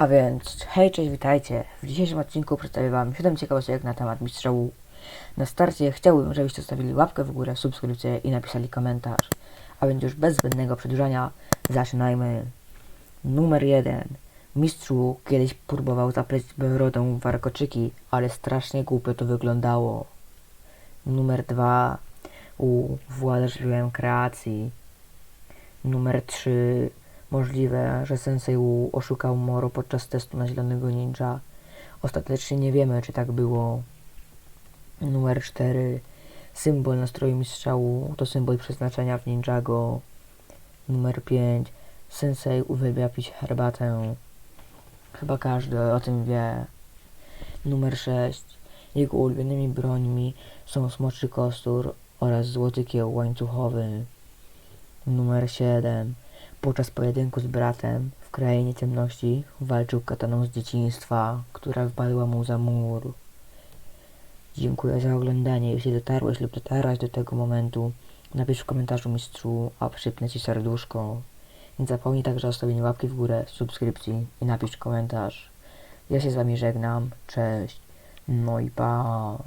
A więc, hej, cześć, witajcie. W dzisiejszym odcinku przedstawię Wam 7 ciekawostek na temat mistrza Wu. Na starcie chciałbym, żebyście zostawili łapkę w górę, subskrypcję i napisali komentarz. A więc już bez zbędnego przedłużania, zaczynajmy. Numer 1. Mistrz Wu kiedyś próbował zapleść brodą warkoczyki, ale strasznie głupio to wyglądało. Numer 2. Wu, władarz dziełem kreacji. Numer 3. Możliwe, że Sensei Wu oszukał Moro podczas testu na zielonego ninja. Ostatecznie nie wiemy, czy tak było. Numer 4. Symbol nastroju mistrza Wu to symbol przeznaczenia w Ninjago. Numer 5. Sensei uwielbia pić herbatę. Chyba każdy o tym wie. Numer 6. Jego ulubionymi brońmi są smoczy kostur oraz złoty kieł łańcuchowy. Numer 7. Podczas pojedynku z bratem w krainie ciemności walczył kataną z dzieciństwa, która wpadła mu za mur. Dziękuję za oglądanie. Jeśli dotarłeś lub dotarłaś do tego momentu, napisz w komentarzu mistrzu, a przypnę ci serduszko. Nie zapomnij także o stawieniu łapki w górę, subskrypcji i napisz komentarz. Ja się z wami żegnam. Cześć. No i pa.